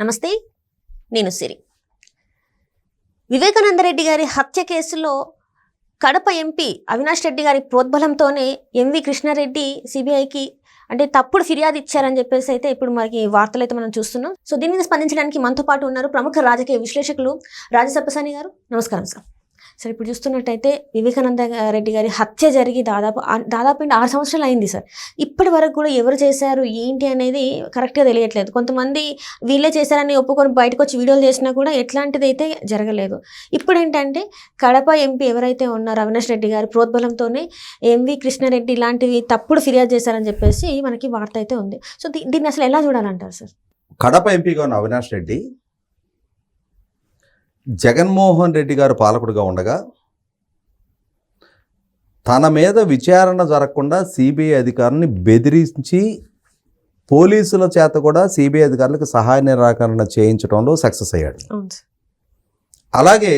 నమస్తే నేను సిరి. వివేకానందరెడ్డి గారి హత్య కేసులో కడప ఎంపీ అవినాష్ రెడ్డి గారి ప్రోద్బలంతోనే ఎంవి కృష్ణారెడ్డి సిబిఐకి అంటే తప్పుడు ఫిర్యాదు ఇచ్చారని చెప్పేసి అయితే ఇప్పుడు మనకి వార్తలు అయితే మనం చూస్తున్నాం. సో దీని మీద స్పందించడానికి మనతో పాటు ఉన్నారు ప్రముఖ రాజకీయ విశ్లేషకులు రాజసప్పసాని గారు. నమస్కారం సార్. సార్ ఇప్పుడు చూస్తున్నట్టయితే వివేకానంద రెడ్డి గారి హత్య జరిగి దాదాపు దాదాపు అంటే ఆరు సంవత్సరాలు అయింది సార్. ఇప్పటి వరకు కూడా ఎవరు చేశారు ఏంటి అనేది కరెక్ట్గా తెలియట్లేదు. కొంతమంది వీళ్ళే చేశారని ఒప్పుకొని బయటకు వచ్చి వీడియోలు చేసినా కూడా ఎట్లాంటిది అయితే జరగలేదు. ఇప్పుడు ఏంటంటే కడప ఎంపీ ఎవరైతే ఉన్నారో అవినాష్ రెడ్డి గారు ప్రోద్బలంతోనే ఎంవి కృష్ణారెడ్డి ఇలాంటివి తప్పుడు ఫిర్యాదు చేశారని చెప్పేసి మనకి వార్త అయితే ఉంది. సో దీన్ని అసలు ఎలా చూడాలంటారు సార్? కడప ఎంపీగా ఉన్న అవినాష్ రెడ్డి జగన్మోహన్ రెడ్డి గారు పాలకుడుగా ఉండగా తన మీద విచారణ జరగకుండా సిబిఐ అధికారులని బెదిరించి పోలీసుల చేత కూడా సిబిఐ అధికారులకు సహాయ నిరాకరణ చేయించడంలో సక్సెస్ అయ్యాడు. అలాగే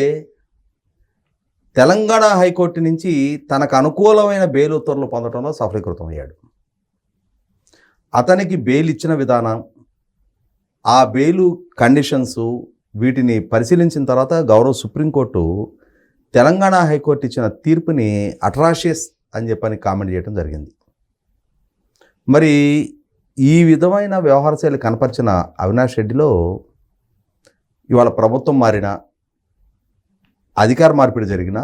తెలంగాణ హైకోర్టు నుంచి తనకు అనుకూలమైన బెయిల్ ఉత్తర్వులు పొందడంలో సఫలీకృతం అయ్యాడు. అతనికి బెయిల్ ఇచ్చిన విధానం ఆ బెయిలు కండిషన్స్ వీటిని పరిశీలించిన తర్వాత గౌరవ సుప్రీంకోర్టు తెలంగాణ హైకోర్టు ఇచ్చిన తీర్పుని అట్రాషియస్ అని చెప్పని కామెంట్ చేయడం జరిగింది. మరి ఈ విధమైన వ్యవహార శైలి కనపరిచిన అవినాష్ రెడ్డిలో ఇవాళ ప్రభుత్వం మారినా అధికార మార్పిడి జరిగినా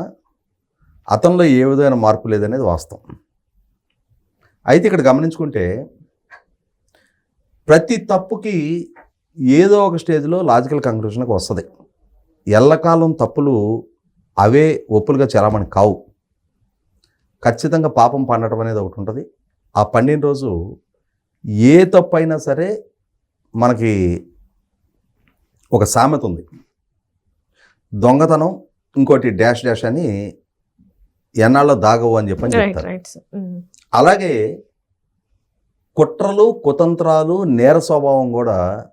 అతనిలో ఏ విధమైన మార్పు లేదనేది వాస్తవం. అయితే ఇక్కడ గమనించుకుంటే ప్రతి తప్పుకి ఏదో ఒక స్టేజ్లో లాజికల్ కంక్లూషన్కి వస్తుంది. ఎల్లకాలం తప్పులు అవే ఒప్పులుగా చలామణి కావు. ఖచ్చితంగా పాపం పండటం అనేది ఒకటి ఉంటుంది. ఆ పండిన రోజు ఏ తప్పు అయినా సరే మనకి ఒక సామెత ఉంది. దొంగతనం ఇంకోటి డాష్ డాష్ అని ఎన్నాళ్ళలో దాగవు అని చెప్పని చెప్తారు. సార్ అలాగే కుట్రలు కుతంత్రాలు నేర స్వభావం కూడా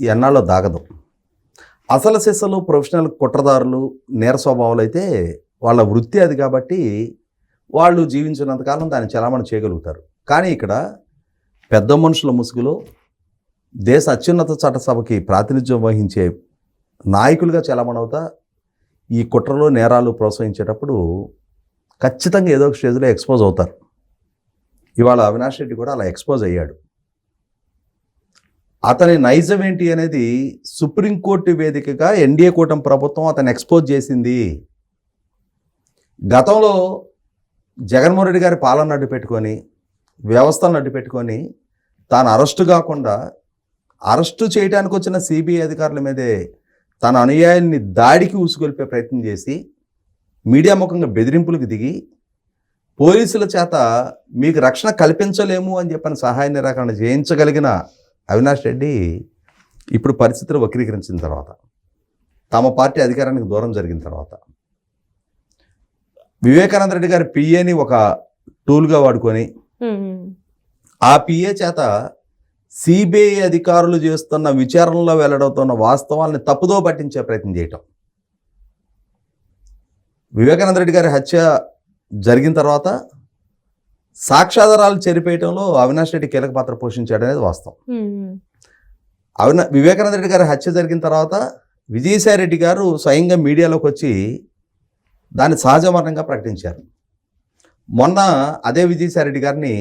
ఎన్నాళ్ళలో దాగదు. అసలు సిస్సలు ప్రొఫెషనల్ కుట్రదారులు నేర స్వభావాలు అయితే వాళ్ళ వృత్తి అది కాబట్టి వాళ్ళు జీవించినంతకాలం దాన్ని చలామణి చేయగలుగుతారు. కానీ ఇక్కడ పెద్ద మనుషుల ముసుగులో దేశ అత్యున్నత చట్టసభకి ప్రాతినిధ్యం వహించే నాయకులుగా చలామణవుతా ఈ కుట్రలు నేరాలు ప్రోత్సహించేటప్పుడు ఖచ్చితంగా ఏదో ఒక స్టేజ్లో ఎక్స్పోజ్ అవుతారు. ఇవాళ అవినాష్ రెడ్డి కూడా అలా ఎక్స్పోజ్ అయ్యాడు. అతని నైజం ఏంటి అనేది సుప్రీంకోర్టు వేదికగా ఎన్డీఏ కూటమి ప్రభుత్వం అతను ఎక్స్పోజ్ చేసింది. గతంలో జగన్మోహన్ రెడ్డి గారి పాలన అడ్డు పెట్టుకొని వ్యవస్థను అడ్డు పెట్టుకొని తాను అరెస్టు కాకుండా అరెస్టు చేయడానికి వచ్చిన సిబిఐ అధికారుల మీదే తన అనుయాయుల్ని దాడికి ఉసుగొల్పే ప్రయత్నం చేసి మీడియా ముఖంగా బెదిరింపులకు దిగి పోలీసుల చేత మీకు రక్షణ కల్పించలేము అని చెప్పని సహాయ నిరాకరణ చేయించగలిగిన అవినాష్ రెడ్డి ఇప్పుడు పరిస్థితులు వక్రీకరించిన తర్వాత తమ పార్టీ అధికారానికి దూరం జరిగిన తర్వాత వివేకానంద రెడ్డి గారి పిఏని ఒక టూల్గా వాడుకొని ఆ పిఏ చేత సిబిఐ అధికారులు చేస్తున్న విచారణలో వెల్లడవుతున్న వాస్తవాల్ని తప్పుదో పట్టించే ప్రయత్నం చేయటం. వివేకానంద రెడ్డి గారి హత్య జరిగిన తర్వాత సాక్ష్యాధారాలు చెరిపేయటంలో అవినాష్ రెడ్డి కీలక పాత్ర పోషించాడు అనేది వాస్తవం. అవినా వివేకానంద రెడ్డి గారి హత్య జరిగిన తర్వాత విజయసాయి రెడ్డి గారు స్వయంగా మీడియాలోకి వచ్చి దాన్ని సహజ మరణంగా ప్రకటించారు. మొన్న అదే విజయసాయి రెడ్డి గారిని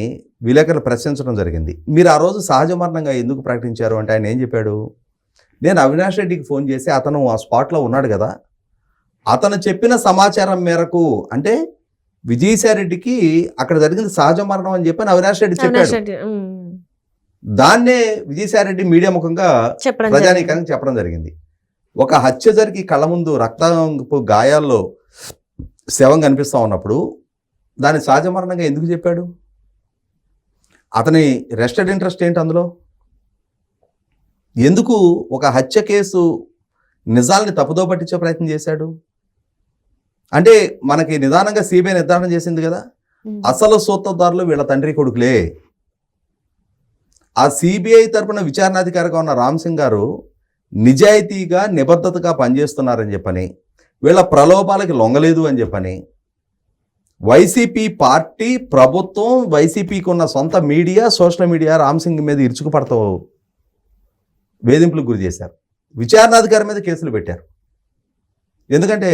విలేకరులు ప్రశ్నించడం జరిగింది. మీరు ఆ రోజు సహజ మరణంగా ఎందుకు ప్రకటించారు? అంటే ఆయన ఏం చెప్పాడు? నేను అవినాష్ రెడ్డికి ఫోన్ చేసి అతను ఆ స్పాట్లో ఉన్నాడు కదా అతను చెప్పిన సమాచారం మేరకు అంటే విజయసాయి రెడ్డికి అక్కడ జరిగింది సహజ మరణం అని చెప్పని అవినాష్ రెడ్డి చెప్పాడు. దాన్నే విజయసాయి రెడ్డి మీడియా ముఖంగా. ప్రజానీకానికి చెప్పడం జరిగింది ఒక హత్య జరిగి కళ్ళ ముందు రక్తపు గాయాల్లో శవం కనిపిస్తూ ఉన్నప్పుడు దాన్ని సహజ మరణంగా ఎందుకు చెప్పాడు అతని రెస్టెడ్ ఇంట్రెస్ట్ ఏంటి అందులో ఎందుకు ఒక హత్య కేసు నిజాల్ని తప్పుదో పట్టించే ప్రయత్నం చేశాడు అంటే మనకి నిదానంగా సిబిఐ నిర్ధారణ చేసింది కదా. అసలు సూత్రధారులు వీళ్ళ తండ్రి కొడుకులే. ఆ సిబిఐ తరపున విచారణాధికారిగా ఉన్న రామ్ సింగ్ గారు నిజాయితీగా నిబద్ధతగా పనిచేస్తున్నారని చెప్పని వీళ్ళ ప్రలోభాలకి లొంగలేదు అని చెప్పని వైసీపీ పార్టీ ప్రభుత్వం వైసీపీకి ఉన్న సొంత media social media Ram Singh మీద ఇరుచుకుపడతావు వేధింపులకు గురి చేశారు. విచారణాధికారి మీద కేసులు పెట్టారు. ఎందుకంటే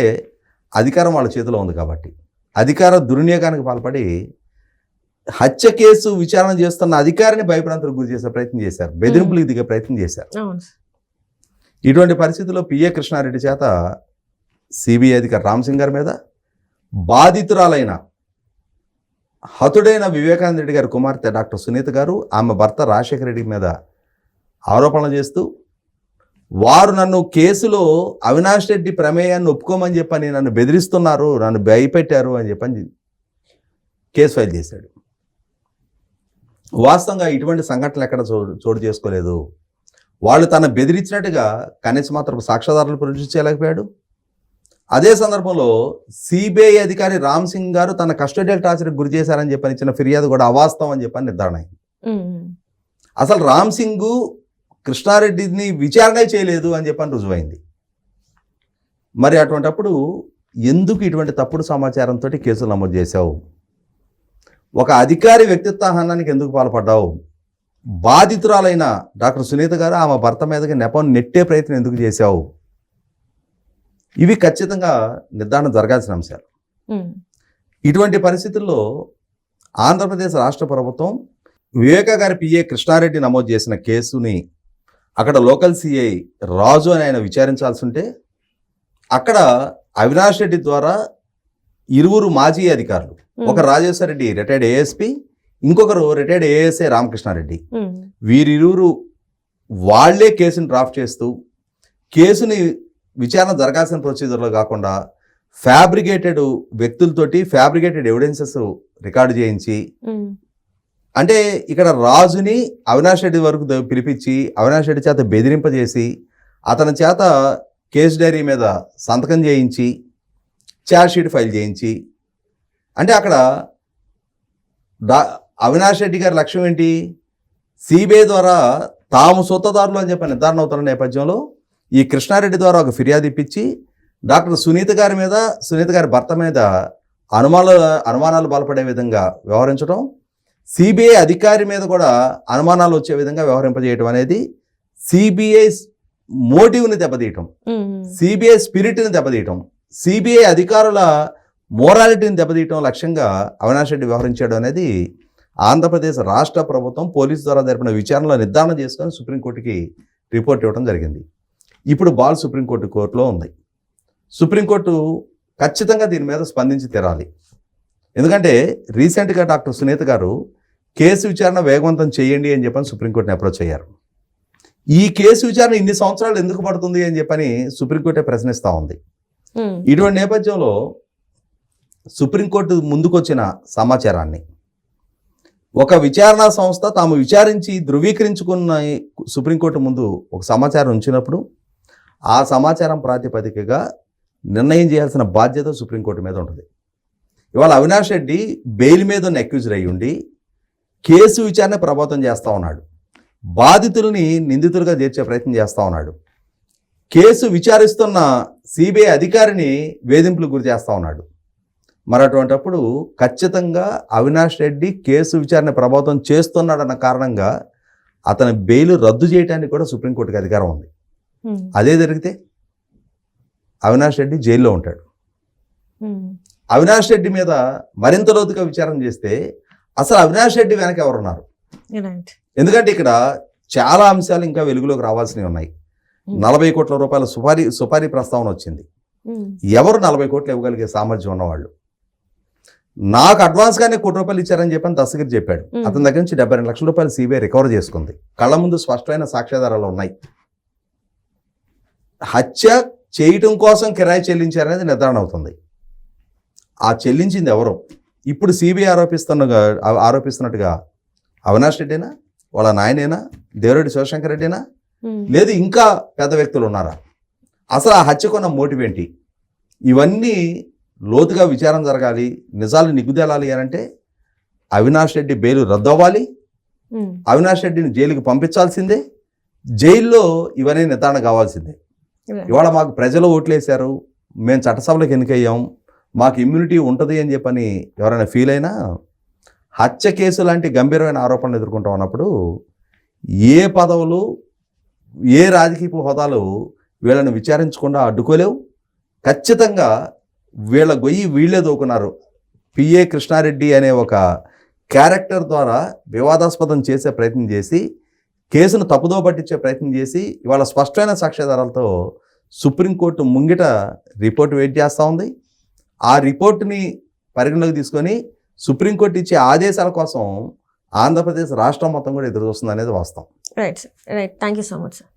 అధికారం వాళ్ళ చేతిలో ఉంది కాబట్టి. అధికార దుర్వినియోగానికి పాల్పడి హత్య కేసు విచారణ చేస్తున్న అధికారిని భయప్రాంతాలకు గురి చేసే ప్రయత్నం చేశారు. బెదిరింపులకు దిగే ప్రయత్నం చేశారు. ఇటువంటి పరిస్థితుల్లో పిఏ కృష్ణారెడ్డి చేత సిబిఐ అధికారి రామ్ సింగ్ గారి మీద బాధితురాలైన హతుడైన వివేకానంద రెడ్డి గారి కుమార్తె డాక్టర్ సునీత గారు ఆమె భర్త రాజశేఖర రెడ్డి మీద ఆరోపణలు చేస్తూ వారు నన్ను కేసులో అవినాష్ రెడ్డి ప్రమేయాన్ని ఒప్పుకోమని చెప్పని నన్ను బెదిరిస్తున్నారు నన్ను భయపెట్టారు అని చెప్పని కేసు ఫైల్ చేశాడు. వాస్తవంగా ఇటువంటి సంఘటనలు ఎక్కడ చోటు చోటు చేసుకోలేదు. వాళ్ళు తన బెదిరించినట్టుగా కనీసం మాత్రం సాక్ష్యాధారాలు ప్రొడ్యూస్ చేయలేకపోయాడు. అదే సందర్భంలో సిబిఐ అధికారి రామ్ సింగ్ గారు తన కస్టడియల్ టార్చర్కి గురి చేశారని చెప్పని ఇచ్చిన ఫిర్యాదు కూడా అవాస్తవం అని చెప్పని నిర్ధారణ అయింది. అసలు రామ్ సింగ్ కృష్ణారెడ్డిని విచారణ చేయలేదు అని చెప్పని రుజువైంది. మరి అటువంటప్పుడు ఎందుకు ఇటువంటి తప్పుడు సమాచారంతో కేసులు నమోదు చేశావు? ఒక అధికారి వ్యక్తిత్వ హనానికి ఎందుకు పాల్పడ్డావు? బాధితురాలైన డాక్టర్ సునీత గారు ఆమె భర్త మీదకి నెపం నెట్టే ప్రయత్నం ఎందుకు చేశావు? ఇవి ఖచ్చితంగా నిర్ధారణ జరగాల్సిన అంశాలు. ఇటువంటి పరిస్థితుల్లో ఆంధ్రప్రదేశ్ రాష్ట్ర ప్రభుత్వం వివేక గారి పిఏ కృష్ణారెడ్డి నమోదు చేసిన కేసుని అక్కడ లోకల్ సిఐ రాజు అని ఆయన విచారించాల్సి ఉంటే అక్కడ అవినాష్ రెడ్డి ద్వారా ఇరువురు మాజీ అధికారులు. ఒక రాజేశ్వర రెడ్డి రిటైర్డ్ ఏఎస్పి ఇంకొకరు రిటైర్డ్ ఏఎస్ఐ రామకృష్ణారెడ్డి. వీరిరువురు వాళ్ళే కేసుని డ్రాఫ్ట్ చేస్తూ కేసుని విచారణ జరగాల్సిన ప్రొసీజర్లో కాకుండా ఫ్యాబ్రికేటెడ్ వ్యక్తులతోటి ఫ్యాబ్రికేటెడ్ ఎవిడెన్సెస్ రికార్డు చేయించి. అంటే ఇక్కడ రాజుని అవినాష్ రెడ్డి వరకు పిలిపించి అవినాష్ రెడ్డి చేత బెదిరింపజేసి అతని చేత కేసు డైరీ మీద సంతకం చేయించి ఛార్జ్ షీట్ ఫైల్ చేయించి అంటే అక్కడ డా అవినాష్ రెడ్డి గారి లక్ష్యం ఏంటి? సిబిఐ ద్వారా తాము సొత్తదారులు అని చెప్పి నిర్ధారణ అవుతున్న నేపథ్యంలో ఈ కృష్ణారెడ్డి ద్వారా ఒక ఫిర్యాదు ఇప్పించి డాక్టర్ సునీత గారి మీద సునీత గారి భర్త మీద అనుమానాలు అనుమానాలు బలపడే విధంగా వ్యవహరించడం సిబిఐ అధికారి మీద కూడా అనుమానాలు వచ్చే విధంగా వ్యవహరింపజేయడం అనేది సిబిఐ మోటివ్ని దెబ్బతీయటం. సిబిఐ స్పిరిట్ని దెబ్బతీయటం. సిబిఐ అధికారుల మోరాలిటీని దెబ్బతీయటం లక్ష్యంగా అవినాష్ రెడ్డి వ్యవహరించాడు అనేది ఆంధ్రప్రదేశ్ రాష్ట్ర ప్రభుత్వం పోలీసు ద్వారా జరిపిన విచారణలో నిర్ధారణ చేసుకొని సుప్రీంకోర్టుకి రిపోర్ట్ ఇవ్వడం జరిగింది. ఇప్పుడు బాల్ సుప్రీంకోర్టు కోర్టులో ఉంది. సుప్రీంకోర్టు ఖచ్చితంగా దీని మీద స్పందించి తీరాలి. ఎందుకంటే రీసెంట్గా డాక్టర్ సునీత గారు కేసు విచారణ వేగవంతం చేయండి అని చెప్పని సుప్రీంకోర్టుని అప్రోచ్ అయ్యారు. ఈ కేసు విచారణ ఇన్ని సంవత్సరాలు ఎందుకు పడుతుంది అని చెప్పని సుప్రీంకోర్టే ప్రశ్నిస్తూ ఉంది. ఇటువంటి నేపథ్యంలో సుప్రీంకోర్టు ముందుకొచ్చిన సమాచారాన్ని ఒక విచారణా సంస్థ తాము విచారించి ధృవీకరించుకున్న సుప్రీంకోర్టు ముందు ఒక సమాచారం ఉంచినప్పుడు ఆ సమాచారం ప్రాతిపదికగా నిర్ణయం చేయాల్సిన బాధ్యత సుప్రీంకోర్టు మీద ఉంటుంది. ఇవాళ అవినాష్ రెడ్డి బెయిల్ మీద ఉన్న అక్యూజర్ అయి ఉండి కేసు విచారణ ప్రభావితం చేస్తూ ఉన్నాడు. బాధితుల్ని నిందితులుగా చేర్చే ప్రయత్నం చేస్తూ ఉన్నాడు. కేసు విచారిస్తున్న సిబిఐ అధికారిని వేధింపులకు గురి చేస్తూ ఉన్నాడు. మరి అటువంటప్పుడు ఖచ్చితంగా అవినాష్ రెడ్డి కేసు విచారణ ప్రభావితం చేస్తున్నాడన్న కారణంగా అతని బెయిల్ రద్దు చేయడానికి కూడా సుప్రీంకోర్టుకి అధికారం ఉంది. అదే జరిగితే అవినాష్ రెడ్డి జైల్లో ఉంటాడు. అవినాష్ రెడ్డి మీద మరింత లోతుగా విచారణ చేస్తే అసలు అవినాష్ రెడ్డి వెనక ఎవరున్నారు? ఎందుకంటే ఇక్కడ చాలా అంశాలు ఇంకా వెలుగులోకి రావాల్సినవి ఉన్నాయి. నలభై కోట్ల రూపాయల సుపారీ సుపారీ ప్రస్తావన వచ్చింది. ఎవరు నలభై కోట్లు ఇవ్వగలిగే సామర్థ్యం ఉన్నవాళ్ళు? నాకు అడ్వాన్స్గానే కోటి రూపాయలు ఇచ్చారని చెప్పని దస్తగిరి చెప్పాడు. అతని దగ్గర నుంచి డెబ్బై రెండు లక్షల రూపాయలు సిబిఐ రికవర్ చేసుకుంది. కళ్ళ ముందు స్పష్టమైన సాక్ష్యాధారాలు ఉన్నాయి. హత్య చేయటం కోసం కిరాయి చెల్లించారనేది నిర్ధారణ అవుతుంది. ఆ చెల్లించింది ఎవరు ఇప్పుడు సిబిఐ ఆరోపిస్తున్న ఆరోపిస్తున్నట్టుగా అవినాష్ రెడ్డినా వాళ్ళ నాయనేనా దేవరెడ్డి శివశంకర్ రెడ్డినా. లేదు ఇంకా పెద్ద వ్యక్తులు ఉన్నారా అసలు ఆ హత్యకున్న మోటివ్ ఏంటి ఇవన్నీ లోతుగా విచారం జరగాలి నిజాలు నిగ్గుదేలాలి అని అంటే అవినాష్ రెడ్డి బెయిల్ రద్దు అవ్వాలి. అవినాష్ రెడ్డిని జైలుకి పంపించాల్సిందే జైల్లో ఇవన్నీ నిర్ధారణ కావాల్సిందే. ఇవాళ మాకు ప్రజలు ఓట్లేశారు మేము చట్టసభలకు ఎన్నికయ్యాం మాకు ఇమ్యూనిటీ ఉంటుంది అని చెప్పని ఎవరైనా ఫీల్ అయినా హత్య కేసు లాంటి గంభీరమైన ఆరోపణలు ఎదుర్కొంటూ ఉన్నప్పుడు ఏ పదవులు ఏ రాజకీయ హోదాలు వీళ్ళని విచారించకుండా అడ్డుకోలేవు. ఖచ్చితంగా వీళ్ళ గొయ్యి వీళ్ళే దోకున్నారు. పిఏ కృష్ణారెడ్డి అనే ఒక క్యారెక్టర్ ద్వారా వివాదాస్పదం చేసే ప్రయత్నం చేసి కేసును తప్పుదో పట్టించే ప్రయత్నం చేసి ఇవాళ స్పష్టమైన సాక్ష్యాధారాలతో సుప్రీంకోర్టు ముంగిట రిపోర్ట్ వెయిట్ చేస్తూ ఉంది. ఆ రిపోర్టుని పరిగణలోకి తీసుకొని సుప్రీంకోర్టు ఇచ్చే ఆదేశాల కోసం ఆంధ్రప్రదేశ్ రాష్ట్రం మొత్తం కూడా ఎదురు చూస్తుంది అనేది వాస్తవం right right thank you so much sir